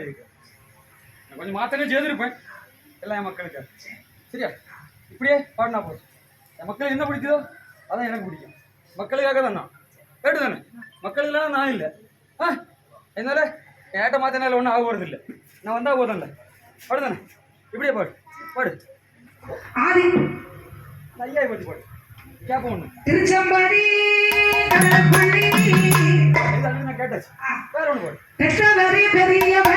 நான் கொஞ்சம் மாற்றங்கள் செய்திருப்பேன் எல்லாம் என் மக்களுக்கு. சரியா? இப்படியே பாடினா போதும். என் மக்களுக்கு என்ன பிடிக்குதோ அதான் எனக்கு பிடிக்கும். மக்களுக்காக தான் நான். கேட்டு தானே மக்களுக்கு இல்லைன்னா நான் இல்லை. ஆ என்னால? என் ஏட்ட மாத்தினால ஒன்றும் ஆக போகிறது இல்லை. நான் வந்தால் போதும்ல. பாடு தானே இப்படியே பாடு. பாடு. ஆதி. ஐயா பற்றி பாடு. கேட்போம் ஒன்று திருச்செம்படி கேட்டாச்சு. வேற ஒன்று பாடு. பெரிய பெரியவரே